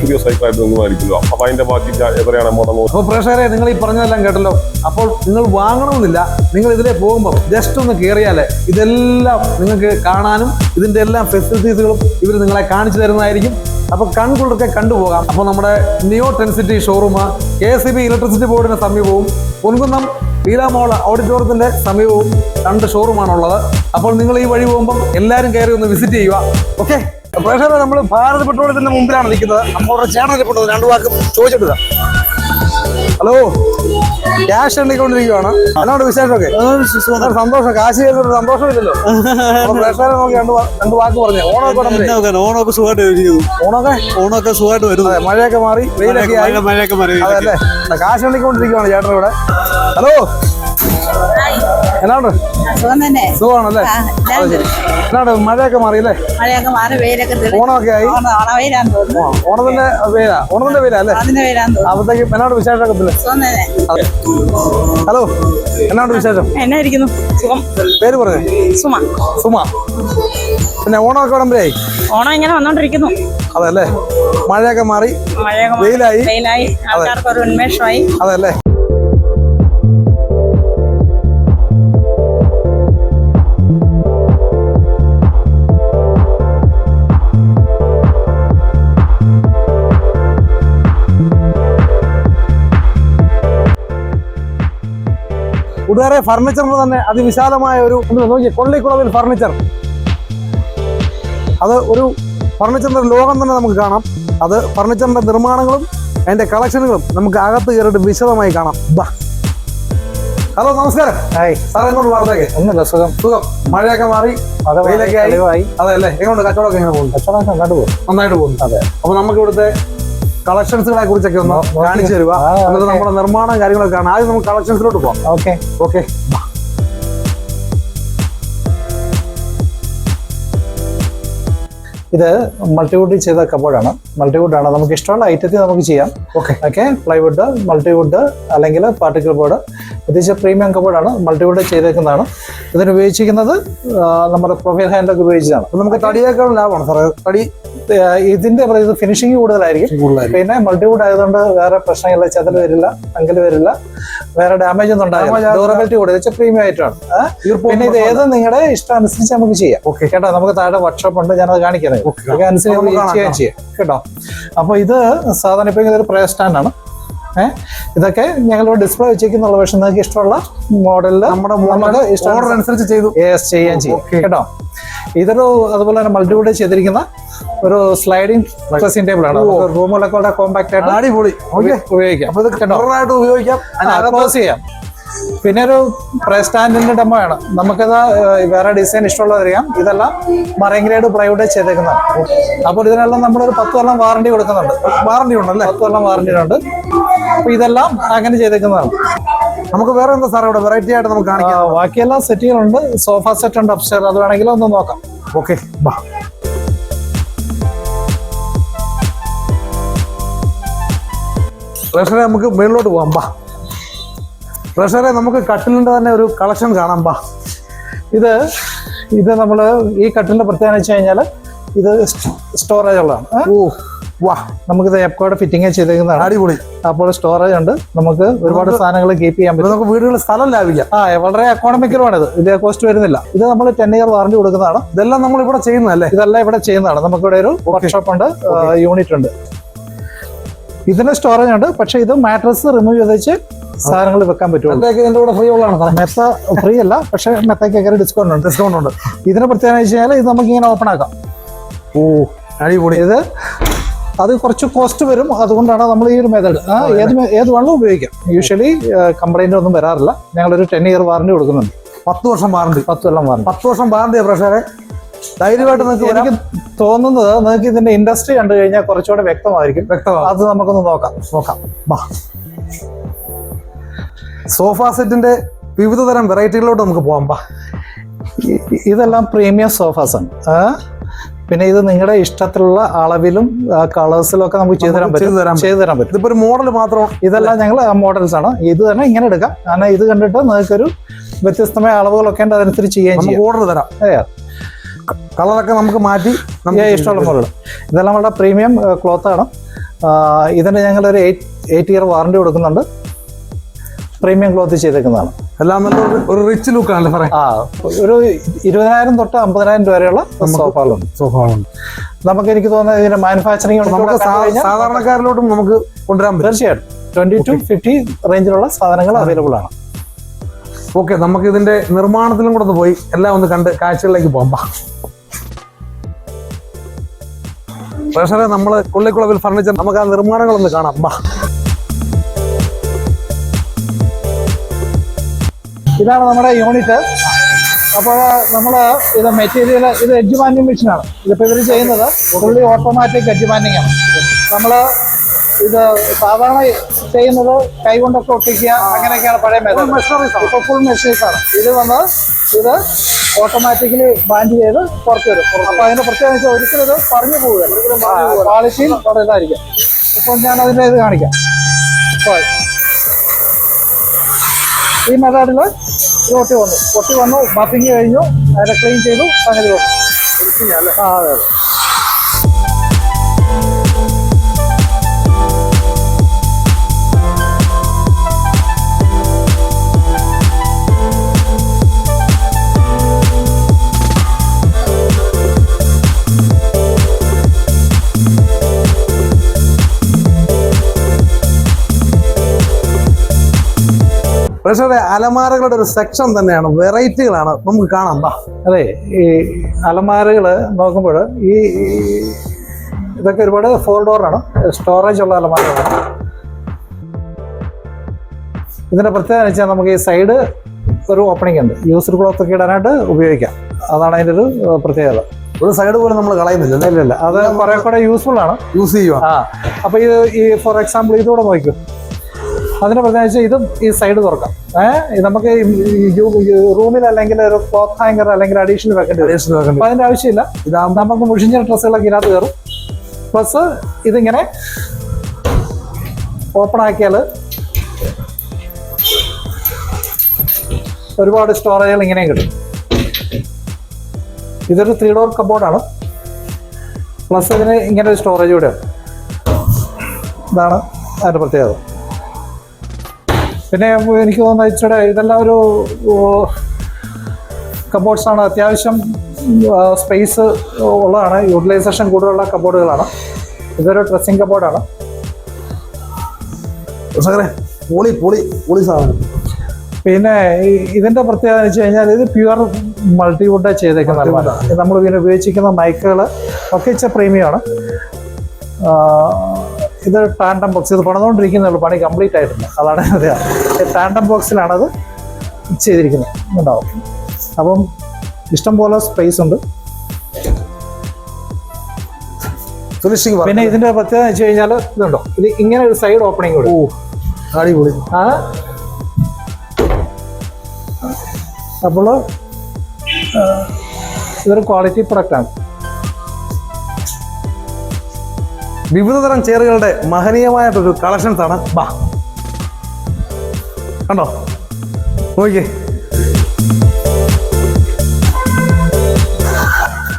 പുതിയ സൈക്കിളായിട്ട് നിങ്ങളായിരിക്കുമല്ലോ അപ്പോൾ അതിന്റെ ബാക്കി എത്രയാണ് എമൗണ്ട് അപ്പോൾ പ്രേക്ഷകരെ നിങ്ങൾ ഈ പറഞ്ഞതെല്ലാം കേട്ടല്ലോ. അപ്പോൾ നിങ്ങൾ വാങ്ങണമെന്നില്ല. നിങ്ങൾ ഇതിലെ പോകുമ്പോൾ ജസ്റ്റ് ഒന്ന് കയറിയാലേ ഇതെല്ലാം നിങ്ങൾക്ക് കാണാനും ഇതിന്റെ എല്ലാ ഫെസിലിറ്റീസുകളും ഇവർ നിങ്ങളെ കാണിച്ചു തരുന്നതായിരിക്കും. അപ്പോൾ കൺകുളിർക്കെ കണ്ടുപോകാം. അപ്പോൾ നമ്മുടെ Neo Tensity showroom K S B electricity ബോർഡിന് സമീപവും പൊൻകുന്നം ലീലാമോൾ ഓഡിറ്റോറിയത്തിന്റെ സമീപവും രണ്ട് ഷോറൂമാണുള്ളത് അപ്പോൾ നിങ്ങൾ ഈ വഴി പോകുമ്പോൾ എല്ലാവരും കയറി ഒന്ന് വിസിറ്റ് ചെയ്യുക. ഓക്കെ പ്രേക്ഷകരെ നമ്മൾ ഭാരത് പെട്രോളിയത്തിന്റെ മുമ്പിലാണ് നിൽക്കുന്നത്. നമ്മളോട് ചേട്ടൻ പെട്ടത് രണ്ടു വാക്ക് ചോദിച്ചിട്ടുക ഹലോ ക്യാഷ് എണ്ണിക്കൊണ്ടിരിക്കുകയാണ് എന്നാണ് വിശേഷമൊക്കെ? സന്തോഷം. കാശ് ചെയ്തൊരു സന്തോഷമില്ലല്ലോ. പ്രേക്ഷകരെ നോക്കി രണ്ട് രണ്ട് വാക്ക് പറഞ്ഞു. ഓണമൊക്കെ ഓണൊക്കെ ഓണമൊക്കെ സുഖമായിട്ട് ഇരിക്കുന്നു. ഓണമൊക്കെ? ഓണമൊക്കെ സുഖമായിട്ട് വരുന്നു. അതെ മഴയൊക്കെ മാറി വെയിലൊക്കെ ആയി. മഴ- മഴയൊക്കെ മാറി അതല്ലേ കാശ് എണ്ണിക്കൊണ്ടിരിക്കുകയാണ് ചേട്ടൻ ഇവിടെ ഹലോ എന്നാണ് സുഖം തന്നെ. സുഖമാണല്ലേ? എന്നാണ് മഴയൊക്കെ മാറി അല്ലേ മഴയൊക്കെ മാറി വെയിലൊക്കെ ഓണമൊക്കെ ആയി? ഓണത്തിന്റെ വെയിലാ? ഓണത്തിന്റെ വെയിലാ അല്ലേ? അപ്പത്തേക്കും എന്നാണ് വിശേഷമൊക്കെ ഹലോ എന്നാണ് വിശേഷം? എന്നാ ഇരിക്കുന്നു? സുഖം. പേര് പറഞ്ഞു? സുമ. സുമ. പിന്നെ ഓണമൊക്കെ ഉടമ്പടിയായി ഓണം ഇങ്ങനെ വന്നോണ്ടിരിക്കുന്നു. അതല്ലേ? മഴയൊക്കെ മാറി മഴയൊക്കെ മാറി വെയിലായി. വെയിലായി. ആൾക്കാർക്ക് ഒരു ഉന്മേഷമായി. അതല്ലേ? കൂട്ടുകാരെ ഫർണിച്ചറിന് തന്നെ അതിവിശാലമായ ഒരു നോക്കിയേ കൊള്ളിക്കുളവിൽ ഫർണിച്ചർ അത് ഒരു ഫർണിച്ചറിന്റെ ലോകം തന്നെ നമുക്ക് കാണാം. അത് ഫർണിച്ചറിന്റെ നിർമ്മാണങ്ങളും അതിന്റെ കളക്ഷനുകളും നമുക്ക് അകത്ത് കയറിയിട്ട് വിശദമായി കാണാം. ബാ. ഹലോ നമസ്കാരം. ഹായ്. സാറേ എങ്ങോട്ട് വാർത്തയൊക്കെ ഒന്നുമില്ല സുഖം. സുഖം. മഴയൊക്കെ മാറി. വെയിലൊക്കെ ആയി. അതെ അല്ലേ? എങ്ങോട്ട്? കച്ചവടമൊക്കെ എങ്ങനെ പോകുന്നു? കച്ചവടം നന്നായിട്ട് പോകും നന്നായിട്ട് പോകുന്നു. അതെ. അപ്പൊ നമുക്ക് ഇവിടുത്തെ കളക്ഷൻസുകളെ കുറിച്ചൊക്കെ ഒന്ന് കാണിച്ചു തരുക. എന്നിട്ട്. നമ്മുടെ നിർമ്മാണം കാര്യങ്ങളൊക്കെ കാണാം. ആദ്യം നമുക്ക് കളക്ഷൻസിലോട്ട് പോകാം ഓക്കെ. ഓക്കെ. ഇത് മൾട്ടിവുഡ് ചെയ്ത കബോർഡാണ് മൾട്ടിവുഡ് ആണ്. നമുക്ക് ഇഷ്ടമുള്ള ഐറ്റത്തിൽ നമുക്ക് ചെയ്യാം. ഓക്കെ. ഓക്കെ. പ്ലൈവുഡ് മൾട്ടിവുഡ് അല്ലെങ്കിൽ പാർട്ടിക്കിൾ ബോർഡ് പ്രത്യേകിച്ച് പ്രീമിയം കബോർഡാണ് മൾട്ടിവുഡ് ചെയ്തേക്കുന്നതാണ്. ഇതിന് ഉപയോഗിച്ചിരിക്കുന്നത് നമ്മുടെ പ്രൊഫൈൽ ഹാൻഡൊക്കെ ഉപയോഗിച്ചതാണ്. നമുക്ക് തടിയേക്കാളും ലാഭമാണ് സാറേ. തടി ഇതിന്റെ പ്രൈസ് ഫിനിഷിംഗ് കൂടുതലായിരിക്കും. പിന്നെ മൾട്ടിവുഡ് ആയതുകൊണ്ട് വേറെ പ്രശ്നങ്ങളില്ല ചതൽ വരില്ല അങ്കൽ വരില്ല വേറെ ഡാമേജ് ഒന്നും ഉണ്ടാകില്ല. ഡ്യൂറബിലിറ്റി കൂടുതൽ വെച്ചാൽ പ്രീമിയം ആയിട്ടാണ്? പിന്നെ ഇത് ഏത് നിങ്ങളുടെ ഇഷ്ടം അനുസരിച്ച് നമുക്ക് ചെയ്യാം. ഓക്കെ കേട്ടോ നമുക്ക് താഴെ വർക്ക്ഷോപ്പ് ഉണ്ട് ഞാനത് കാണിക്കുന്നത് അനുസരിച്ച് നമുക്ക് ചെയ്യാൻ ചെയ്യാം കേട്ടോ? അപ്പൊ ഇത് സാധാരണ ഇപ്പൊ ഇതൊരു പ്രയർ സ്റ്റാൻഡ് ആണ്. ഏഹ് ഇതൊക്കെ ഞങ്ങളിവിടെ ഡിസ്പ്ലേ വെച്ചേക്കുന്നുള്ള. പക്ഷെ നിങ്ങൾക്ക് ഇഷ്ടമുള്ള മോഡലിൽ നമ്മുടെ ഓർഡർ ഇഷ്ടം അനുസരിച്ച് ചെയ്തു. ചെയ്യാൻ ചെയ്യും കേട്ടോ? ഇതൊരു അതുപോലെ തന്നെ മൾട്ടിവുഡ് ചെയ്തിരിക്കുന്ന ഒരു സ്ലൈഡിംഗ് ഡ്രസ്സിംഗ് ടേബിൾ ആണ്. റൂമുകളൊക്കെ വളരെ കോമ്പാക്ട് ആയിട്ട് അടിപൊളി. ഉപയോഗിക്കാം. ഉപയോഗിക്കാം. ക്ലോസ് ചെയ്യാം. പിന്നെ ഒരു പ്രൈസ് സ്റ്റാൻഡിന്റെ ഡെമോ ആണ്. നമുക്കത് വേറെ ഡിസൈൻ ഇഷ്ടമുള്ളതറിയാം ഇതെല്ലാം മറൈൻ ഗ്രേഡ് പ്ലൈവുഡ് ചെയ്തേക്കുന്നതാണ്. അപ്പോൾ ഇതിനെല്ലാം നമ്മളൊരു പത്ത് കൊല്ലം വാറണ്ടി കൊടുക്കുന്നുണ്ട്. വാറണ്ടി ഉണ്ട് അല്ലേ പത്ത് കൊല്ലം വാറണ്ടി ഉണ്ട്. അപ്പോൾ ഇതെല്ലാം അങ്ങനെ ചെയ്തേക്കുന്നതാണ്. നമുക്ക് വേറെ എന്താ സാറേ ഇവിടെ? വെറൈറ്റി ആയിട്ട് നമുക്ക് കാണിക്കാം. ബാക്കിയെല്ലാം സെറ്റുകളുണ്ട് സോഫ സെറ്റ് ഉണ്ട് അപ്സ്റ്റർ അത് വേണമെങ്കിൽ ഒന്ന് നോക്കാം. ഓക്കെ പ്രഷറെ നമുക്ക് മേളിലോട്ട് പോകാം ബാ. പ്രഷറെ നമുക്ക് കട്ടിലിന്റെ തന്നെ ഒരു കളക്ഷൻ കാണാം ബാ. ഇത് ഇത് നമ്മൾ ഈ കട്ടിലിന്റെ പ്രത്യേകത വെച്ച് കഴിഞ്ഞാൽ ഇത് സ്റ്റോറേജ് ഉള്ളതാണ്. ഓ. വാ നമുക്കിത് എപ്പോഴും ഫിറ്റിംഗ് ചെയ്തേക്കുന്നതാണ്. അടിപൊളി. അപ്പോൾ സ്റ്റോറേജ് ഉണ്ട്. നമുക്ക് ഒരുപാട് സാധനങ്ങൾ കീപ്പ് ചെയ്യാൻ പറ്റും. നമുക്ക് വീടുകളിൽ സ്ഥലം ലാഭിക്കാം. ആ വളരെ എക്കോണമിക്കലുമാണ് ഇത്. ഇത് കോസ്റ്റ് വരുന്നില്ല. ഇത് നമ്മൾ ടെൻ ഇയർ വാറണ്ടി കൊടുക്കുന്നതാണ്. ഇതെല്ലാം നമ്മൾ ഇവിടെ ചെയ്യുന്നതല്ലേ? ഇതെല്ലാം ഇവിടെ ചെയ്യുന്നതാണ്. നമുക്കിവിടെ ഒരു വർക്ക്ഷോപ്പ് ഉണ്ട് യൂണിറ്റ് ഉണ്ട്. ഇതിന് സ്റ്റോറേജ് ഉണ്ട്. പക്ഷേ ഇത് മാട്രസ് റിമൂവ് ചെയ്ത് വെച്ച് സാധനങ്ങൾ വെക്കാൻ പറ്റുള്ളൂ. ഇതിന്റെ ഫ്രീ ഉള്ളതാണ് മെത്ത ഫ്രീ അല്ല പക്ഷേ മെത്തയ്ക്കൊക്കെ ഡിസ്കൗണ്ട് ഉണ്ട് ഡിസ്കൗണ്ട് ഉണ്ട്. ഇതിന് പ്രത്യേകത വെച്ച് കഴിഞ്ഞാൽ ഇത് നമുക്ക് ഇങ്ങനെ ഓപ്പൺ ആക്കാം. ഓ അടിപൊളി. ഇത് അത് കുറച്ച് കോസ്റ്റ് വരും. അതുകൊണ്ടാണ് നമ്മൾ ഈ ഒരു മെത്തേഡ് ഏത് ഏത് വേണമെങ്കിലും ഉപയോഗിക്കാം. യൂഷ്വലി കംപ്ലൈന്റ് ഒന്നും വരാറില്ല. ഞങ്ങളൊരു ടെൻ ഇയർ വാറണ്ടി കൊടുക്കുന്നുണ്ട്. പത്ത് വർഷം വാറണ്ടി പത്ത് കൊല്ലം വാറണ്ടി പത്ത് വർഷം വാറണ്ടി പ്രഷറെ. ധൈര്യമായിട്ട് നിങ്ങൾക്ക് എനിക്ക് തോന്നുന്നത് നിങ്ങൾക്ക് ഇതിന്റെ ഇൻഡസ്ട്രി കണ്ടു കഴിഞ്ഞാൽ കുറച്ചുകൂടെ വ്യക്തമായിരിക്കും. വ്യക്തമാകും. അത് നമുക്കൊന്ന് നോക്കാം. നോക്കാം. ബാ. സോഫ സെറ്റിന്റെ വിവിധ തരം വെറൈറ്റികളിലോട്ട് നമുക്ക് പോകാം ബാ. ഇതെല്ലാം പ്രീമിയം സോഫാസ് ആണ്. പിന്നെ ഇത് നിങ്ങളുടെ ഇഷ്ടത്തിലുള്ള അളവിലും കളേഴ്സിലും ഒക്കെ നമുക്ക് ചെയ്തു തരാൻ പറ്റും. ചെയ്തു തരാൻ പറ്റും. ഇതിപ്പോ ഒരു മോഡൽ മാത്രം ഇതെല്ലാം ഞങ്ങൾ മോഡൽസ് ആണ്. ഇത് തന്നെ ഇങ്ങനെ എടുക്കാം. കാരണം ഇത് കണ്ടിട്ട് നിങ്ങൾക്കൊരു വ്യത്യസ്തമായ അളവുകളൊക്കെ ഉണ്ട്. അതനുസരിച്ച് ചെയ്യാൻ ഓർഡർ തരാം. അതെയോ? കളറൊക്കെ നമുക്ക് മാറ്റി നമുക്ക് ഇഷ്ടമുള്ള പോലെ ഇതെല്ലാം വളരെ പ്രീമിയം ക്ലോത്ത് ആണ്. ആ, ഇതിന് ഞങ്ങളൊരു എയ്റ്റ് എയ്റ്റ് ഇയർ വാറണ്ടി കൊടുക്കുന്നുണ്ട്. പ്രീമിയം ക്ലോത്ത് ചെയ്തേക്കുന്നതാണ്. എല്ലാം നല്ല ഒരു- റിച്ച് ലുക്ക് ആണ് സാറേ ആ ഒരു ഇരുപതിനായിരം തൊട്ട് അമ്പതിനായിരം രൂപ വരെയുള്ള സോഫകളുണ്ട്. സോഫകളുണ്ട്. നമുക്ക് എനിക്ക് തോന്നുന്നത് ഇതിന്റെ മാനുഫാക്ചറിങ് നമുക്ക് സാധാരണക്കാരിലോട്ടും നമുക്ക് കൊണ്ടുവരാൻ പറ്റും. തീർച്ചയായിട്ടും. ട്വന്റി ടു ഫിഫ്റ്റി റേഞ്ചിലുള്ള സാധനങ്ങൾ അവൈലബിൾ ആണ്. ഓക്കെ നമുക്ക് ഇതിന്റെ നിർമ്മാണത്തിലും കൂടെ ഒന്ന് പോയി എല്ലാം ഒന്ന് കണ്ട് കാഴ്ചകളിലേക്ക് പോകാം. പ്രഷറെ നമ്മൾ കൊള്ളിക്കുളവിൽ ഫർണിച്ചർ നമുക്ക് ആ നിർമ്മാണങ്ങളൊന്ന് കാണാം. ബാ. ഇതാണ് നമ്മുടെ യൂണിറ്റ് അപ്പോൾ നമ്മൾ ഇത് മെറ്റീരിയൽ ഇത് എഡ്ജ് ബാൻഡിങ് മെഷീനാണ് ഇതിപ്പോൾ ഇവർ ചെയ്യുന്നത് ഫുള്ളി ഓട്ടോമാറ്റിക് എഡ്ജ് ബാൻഡിങ് ആണ്. നമ്മൾ ഇത് സാധാരണ ചെയ്യുന്നത് കൈകൊണ്ടൊക്കെ ഒട്ടിക്കുക അങ്ങനെയൊക്കെയാണ് പഴയ മെത്തേഡ് ഇപ്പോൾ ഫുൾ മെഷീൻസ് ആണ്. ഇത് വന്ന് ഇത് ഓട്ടോമാറ്റിക്കലി ബാൻഡ് ചെയ്ത് പുറത്ത് വരും. അപ്പോൾ അതിന്റെ പ്രത്യേകത വെച്ചാൽ ഒരിക്കലും ഇത് പറഞ്ഞു പോവുകയാണ് ക്വാളിറ്റിയിൽ വളരെ ഇതായിരിക്കും. ഇപ്പോൾ ഞാൻ അതിന്റെ ഇത് കാണിക്കാം. ഈ മെത്തേഡിൽ ഇത് ഒട്ടി വന്നു. ഒട്ടി വന്നു ബഫിങ് കഴിഞ്ഞു അതിനെ ക്ലീൻ ചെയ്തു അങ്ങനെ വന്നു ആ അതെ അതെ. പ്രഷറെ അലമാരകളുടെ ഒരു സെക്ഷൻ തന്നെയാണ്. വെറൈറ്റികളാണ് നമുക്ക് കാണാം. ബാ അതെ ഈ അലമാരകൾ നോക്കുമ്പോൾ ഈ ഇതൊക്കെ ഒരുപാട് ഫോർ ഡോറാണ് സ്റ്റോറേജ് ഉള്ള അലമാരകളാണ്. ഇതിന്റെ പ്രത്യേകത എന്ന് വെച്ചാൽ നമുക്ക് ഈ സൈഡ് ഒരു ഓപ്പണിംഗ് ഉണ്ട്. യൂസ്ഡ് ക്ലോത്ത് ഒക്കെ ഇടാനായിട്ട് ഉപയോഗിക്കാം. അതാണ് അതിന്റെ ഒരു പ്രത്യേകത. ഒരു സൈഡ് പോലും നമ്മൾ കളയുന്നില്ല ഇല്ല ഇല്ല. അത് കുറെ കൂടെ യൂസ്ഫുൾ ആണ്. യൂസ് ചെയ്യുക ആ. അപ്പൊ ഇത് ഈ ഫോർ എക്സാമ്പിൾ ഇതുകൂടെ നോക്കൂ അതിന്റെ പ്രത്യേകിച്ച് ഇതും ഈ സൈഡ് തുറക്കാം. ഏഹ് നമുക്ക് റൂമിൽ അല്ലെങ്കിൽ ഒരു ക്ലോത്ത് ഹാങ്കർ അല്ലെങ്കിൽ അഡീഷണൽ വെക്കേണ്ടി വരും. അതിന്റെ ആവശ്യമില്ല. ഇതാകുമ്പോൾ നമുക്ക് മുഷിഞ്ഞ ഡ്രസ്സുകളൊക്കെ ഇതിനകത്ത് കയറും. പ്ലസ് ഇതിങ്ങനെ ഓപ്പൺ ആക്കിയാൽ ഒരുപാട് സ്റ്റോറേജുകൾ ഇങ്ങനെയും കിട്ടും. ഇതൊരു ത്രീ ഡോർ കബോർഡാണ് പ്ലസ് ഇതിന് ഇങ്ങനെ ഒരു സ്റ്റോറേജ് കൂടെ ഉണ്ട്. ഇതാണ് അതിന്റെ പ്രത്യേകത. പിന്നെ എനിക്ക് തോന്നുന്നത് ഇച്ചിടെ ഇതെല്ലാം ഒരു കബോർഡ്സ് ആണ്. അത്യാവശ്യം സ്പേസ് ഉള്ളതാണ്. യൂട്ടിലൈസേഷൻ കൂടുതലുള്ള കബോർഡുകളാണ് ഇതൊരു ഡ്രസ്സിങ് കബോർഡാണ് പൊളി പൊളി പൊളി സാധനം. പിന്നെ ഇതിന്റെ പ്രത്യേകത എന്ന് വെച്ച് കഴിഞ്ഞാൽ ഇത് പ്യുവർ മൾട്ടിവുഡ് ചെയ്തേക്കുന്ന നമ്മൾ പിന്നെ ഉപയോഗിച്ചിരിക്കുന്ന മൈക്കുകൾ ഒക്കെ ഇച്ച പ്രീമിയമാണ് ഇത് ടാൻഡം ബോക്സ് ഇത് പണിതുകൊണ്ടിരിക്കുന്നുള്ളൂ പണി കംപ്ലീറ്റ് ആയിട്ടുണ്ട് അതാണ് ടാൻഡം ബോക്സിലാണത് ചെയ്തിരിക്കുന്നത്. ഉണ്ടാവും അപ്പം ഇഷ്ടം പോലെ സ്പേസ് ഉണ്ട് ഫിനിഷിംഗ് പിന്നെ ഇതിന്റെ പ്രത്യേകത വെച്ച് കഴിഞ്ഞാൽ ഇതുണ്ടോ? ഇത് ഇങ്ങനെ ഒരു സൈഡ് ഓപ്പണിംഗ് കൂടി അടിപൊളി. ആ? അപ്പോൾ ഇതൊരു ക്വാളിറ്റി പ്രൊഡക്റ്റാണ് വിവിധ തരം ചെയറുകളുടെ മഹനീയമായിട്ടൊരു കളക്ഷൻസ് ആണ് ബാ. കണ്ടോ? നോക്കിയേ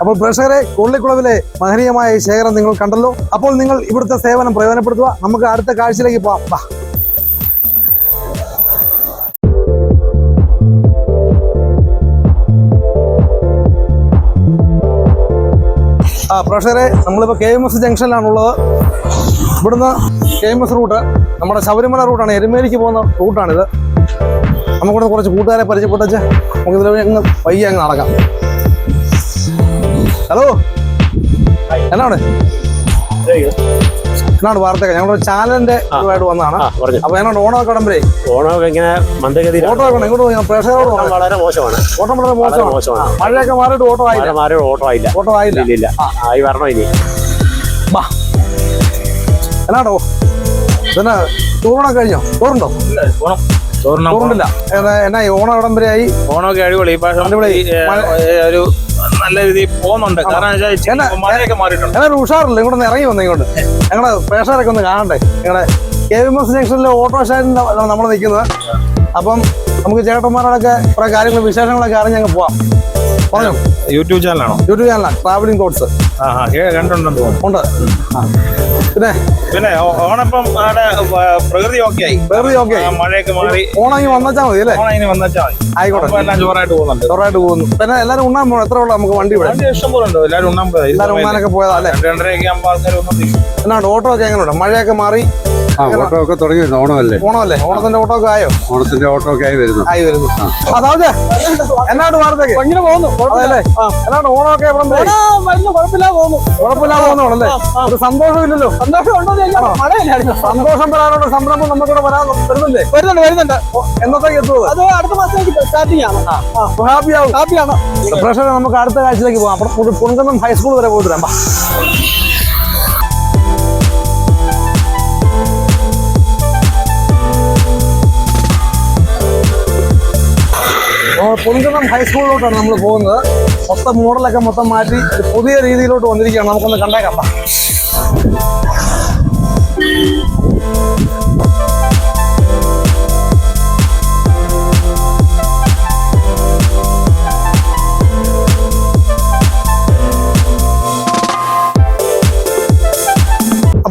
അപ്പോൾ പ്രേക്ഷകരെ കൊള്ളിക്കുളവിലെ മഹനീയമായ ശേഖരം നിങ്ങൾ കണ്ടല്ലോ. അപ്പോൾ നിങ്ങൾ ഇവിടുത്തെ സേവനം പ്രയോജനപ്പെടുത്തുക. നമുക്ക് അടുത്ത കാഴ്ചയിലേക്ക് പോവാം. ആ പ്രേക്ഷകരെ നമ്മളിപ്പോൾ കെ എം എസ് ജംഗ്ഷനിലാണുള്ളത്. ഇവിടുന്ന് കെ എം എസ് റൂട്ട് നമ്മുടെ ശബരിമല റൂട്ടാണ് എരുമേലിക്ക് പോകുന്ന റൂട്ടാണിത്. നമുക്കിവിടെ കുറച്ച് കൂട്ടുകാരെ പരിചയപ്പെട്ടച്ച് നമുക്ക് ഇതിൽ അങ്ങ് പയ്യെ അങ്ങ് നടക്കാം. ഹലോ എന്നാണ്? എന്നാണ് വാർത്തകൾ. ഞങ്ങളുടെ ചാനലിന്റെ ഇതുമായിട്ട് വന്നതാണ്. അപ്പൊ ഞങ്ങളുടെ ഓണമൊക്കെ ഉടമ്പരേ ഓണമൊക്കെ ഇങ്ങനെ മന്ദഗതി ഓട്ടോ ഒക്കെ ഇങ്ങോട്ട് പോയി പ്രേക്ഷകരോട് വളരെ മോശമാണ്. ഓട്ടം വളരെ മോശമാണ്. മഴയൊക്കെ മാറിയിട്ട് ഓട്ടോ ആയില്ല. മാറി ഓട്ടോ ആയില്ല. ഓട്ടോ ആയില്ല. ഇല്ല ഇല്ല. ആയി വരണോ ഇനി. എന്നാടോ? പിന്നെ ടൂറിനൊക്കെ കഴിഞ്ഞോ? ടൂറുണ്ടോ? ടൂറുണ്ടില്ല ഏതാ- എന്നാ ഈ ഓണം എവിടം വരെ ആയി? ഓണമൊക്കെ അടിപൊളി. ഒരു നല്ല രീതിയിൽ പോകുന്നുണ്ട്. കാരണം മഴയൊക്കെ മാറിയിട്ടുണ്ട്. ഒരു ഉഷാറില്ല ഇങ്ങോട്ട് നിന്ന് ഇറങ്ങി വന്നു ഇങ്ങോട്ട്. ഞങ്ങളുടെ പ്രേക്ഷകരൊക്കെ ഒന്ന് കാണണ്ടേ? ഞങ്ങളുടെ കെ വി എസ് ജംഗ്ഷനിലെ ഓട്ടോ സ്റ്റാൻഡിലാണ് നമ്മൾ നിൽക്കുന്നത് അപ്പം നമുക്ക് ചേട്ടന്മാരോടൊക്കെ കുറെ കാര്യങ്ങൾ വിശേഷങ്ങളൊക്കെ അറിഞ്ഞ് ഞങ്ങൾ പോവാം. പറഞ്ഞു. യൂട്യൂബ് ചാനലാണോ യൂട്യൂബ് ചാനലാണ് ട്രാവലിംഗ് ആ ആ തോന്നുന്നു ഉണ്ട്. പിന്നെ? പിന്നെ ഓണപ്പം പ്രകൃതി ഓക്കെ ആയി. പ്രകൃതി ഓക്കെ മഴയൊക്കെ മാറി. ഓണം ഇനി വന്നച്ചാൽ മതി അല്ലേ? ഓണം ഇനി വന്നാൽ മതി. ആയിക്കോട്ടെ. എല്ലാം ജോറായിട്ട് പോകുന്നുണ്ട്. ചോറായിട്ട് പോകുന്നു. പിന്നെ എല്ലാവരും ഉണ്ണാൻ പോകണം എത്ര ഉള്ള നമുക്ക് വണ്ടി ഇവിടെ? വണ്ടി ഇഷ്ടം പോലെ ഉണ്ടോ എല്ലാവരും ഉണ്ണാൻ പോയത്. എല്ലാവരും ഉണ്ണാനൊക്കെ പോയതാ അല്ലേ? രണ്ട് രണ്ടരയൊക്കെ ആകുമ്പോൾ ആൾക്കാർ ഒന്നും എന്നാണ് ഓട്ടോ ഒക്കെ എങ്ങനെയുണ്ട്? മഴയൊക്കെ മാറി? ഓട്ടോ ഒക്കെ തുടങ്ങി വരുന്നു ഓണമല്ലേ? ഓണമല്ലേ? ഓണത്തിന്റെ ഓട്ടോ ഒക്കെ ആയോ? ഓണത്തിന്റെ ഓട്ടോ ഒക്കെ ആയി വരുന്നു. ആയി വരുന്നു. അതാവേ എന്നാണ് വാർത്തക്ക് ഇങ്ങനെ പോകുന്നു. അതല്ലേ? എന്നാണ് ഓണമൊക്കെ എവിടെ വരെ? വരുന്നു. കുഴപ്പമില്ല പോകുന്നു. കുഴപ്പമില്ലാതെ പോകുന്നോളല്ലേ ഒരു സന്തോഷമില്ലല്ലോ? സന്തോഷം ഉണ്ടോ മഴയില്ലായിരുന്നു സന്തോഷം വരാനുള്ള സംരംഭം നമുക്കിവിടെ വരാൻ വരുന്നില്ലേ? വരുന്നുണ്ട് വരുന്നുണ്ട്. എന്നത്തേക്ക് എത്തുന്നത്? അത് അടുത്ത മാസത്തേക്ക് സ്റ്റാർട്ടിംഗ് ആണ്. ഹാപ്പി ആവും. ഹാപ്പിയാണ് പ്രേക്ഷകരെ നമുക്ക് അടുത്ത കാഴ്ചയിലേക്ക് പോകാം. അപ്പം പുണുക്കുന്നം ഹൈസ്കൂൾ വരെ പോയിട്ട് വരാം. അപ്പോൾ ഹൈസ്കൂളിലോട്ടാണ് നമ്മൾ പോകുന്നത്. മൊത്തം മോഡലൊക്കെ മൊത്തം മാറ്റി പുതിയ രീതിയിലോട്ട് വന്നിരിക്കുകയാണ്. നമുക്കൊന്ന് കണ്ടേക്കാം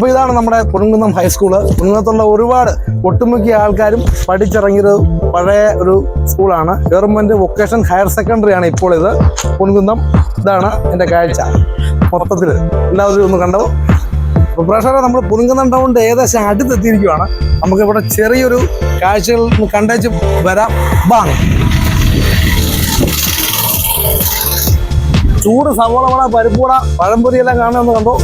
അപ്പോൾ ഇതാണ് നമ്മുടെ പൊൻകുന്നം ഹൈസ്കൂൾ പൊൻകുന്നത്തുള്ള ഒരുപാട് ഒട്ടുമിക്ക ആൾക്കാരും പഠിച്ചിറങ്ങിയൊരു പഴയ ഒരു സ്കൂളാണ് ഗവൺമെന്റ് വൊക്കേഷൻ ഹയർ സെക്കൻഡറി ആണ് ഇപ്പോൾ ഇത്. പൊൻകുന്നം ഇതാണ് എന്റെ കാഴ്ച. മൊത്തത്തിൽ എല്ലാവരും ഒന്ന് കണ്ടോ? അപ്പോൾ പ്രേക്ഷകരെ നമ്മൾ പുനകുന്നം ടൗണിന്റെ ഏകദേശം അടുത്തെത്തിയിരിക്കുകയാണ് നമുക്കിവിടെ ചെറിയൊരു കാഴ്ചകൾ കണ്ടേച്ച് വരാം. ബാങ്. ചൂട് സവോള വള പരിപ്പൂട പഴംപൊരി എല്ലാം കാണുമെന്ന് കണ്ടോ?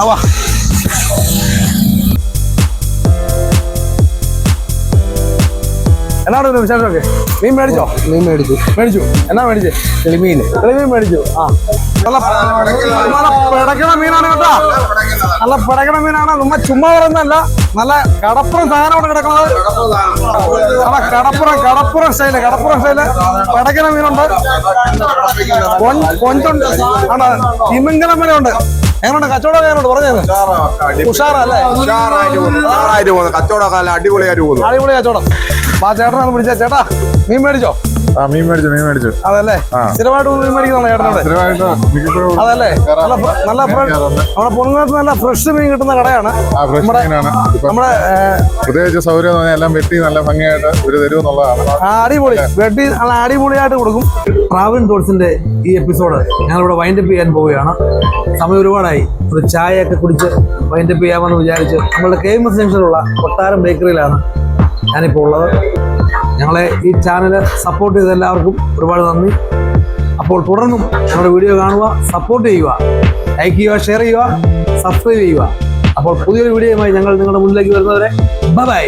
ആവാ എന്നാണ് ഒരു വിശേഷമൊക്കെ? മീൻ മേടിച്ചോ? മീൻ മേടിച്ചു. മേടിച്ചു. എന്നാ മേടിച്ചേ? കിളിമീൻ കിളിമീൻ മേടിച്ചു. ആ. നല്ല പിടക്കണ മീനാണ് കേട്ടോ. നല്ല പിടക്കണ മീനാണ്. നമ്മ ചുമ്മാ പറയുന്നതല്ല. നല്ല കടപ്പുറം സാധനമാണ് കിടക്കുന്നത്. നല്ല കടപ്പുറം കടപ്പുറം സ്റ്റൈൽ കടപ്പുറം സ്റ്റൈൽ പിടക്കണ മീനുണ്ട്. കൊഞ്ച് കൊഞ്ചുണ്ട് ആണ്? തിമിംഗലം വരെ ഉണ്ട്. എങ്ങനെയുണ്ട്? കച്ചവടം എങ്ങനെയുണ്ട്? പറഞ്ഞത് ഉഷാറല്ലേ? ഉഷാറായിട്ട് പോകുന്നു. കച്ചവടമൊക്കെ അടിപൊളിയായിട്ട് പോകുന്നു. അടിപൊളി കച്ചവടം. ആ ചേട്ടനാണ് വിളിച്ച. ചേട്ടാ മീൻ മേടിച്ചോ? മീൻ മേടിച്ചു മീൻ മേടിച്ചു. അതല്ലേ? സ്ഥിരമായിട്ട് മീൻ മേടിക്കുന്ന ചേട്ടനോട് അതല്ലേ? നല്ല നമ്മുടെ പൊങ്ങത്ത് നല്ല ഫ്രഷ് മീൻ കിട്ടുന്ന കടയാണ്. നമ്മുടെ പ്രത്യേകിച്ച് സൗകര്യം എല്ലാം വെട്ടി നല്ല ഭംഗിയായിട്ട് ഒരു തരും എന്നുള്ളതാണ്. ആ, അടിപൊളി. വെട്ടി നല്ല അടിപൊളിയായിട്ട് കൊടുക്കും. ട്രാവൽ ടോൾസിന്റെ ഈ എപ്പിസോഡ് ഞങ്ങളിവിടെ വൈൻഡപ്പ് ചെയ്യാൻ പോവുകയാണ്. സമയം ഒരുപാടായി. ഒരു ചായയൊക്കെ കുടിച്ച് വൈൻഡപ്പ് ചെയ്യാമെന്ന് വിചാരിച്ച് നമ്മളുടെ കെ എം എസ് ജംഗ്ഷനിലുള്ള കൊട്ടാരം ബേക്കറിയിലാണ് ഞാനിപ്പോൾ ഉള്ളത്. ഞങ്ങളെ ഈ ചാനൽ സപ്പോർട്ട് ചെയ്ത എല്ലാവർക്കും ഒരുപാട് നന്ദി. അപ്പോൾ തുടർന്നും ഞങ്ങളുടെ വീഡിയോ കാണുക സപ്പോർട്ട് ചെയ്യുക ലൈക്ക് ചെയ്യുക ഷെയർ ചെയ്യുക സബ്സ്ക്രൈബ് ചെയ്യുക. അപ്പോൾ പുതിയൊരു വീഡിയോയുമായി ഞങ്ങൾ നിങ്ങളുടെ മുന്നിലേക്ക് വരുന്നവരെ. ബൈ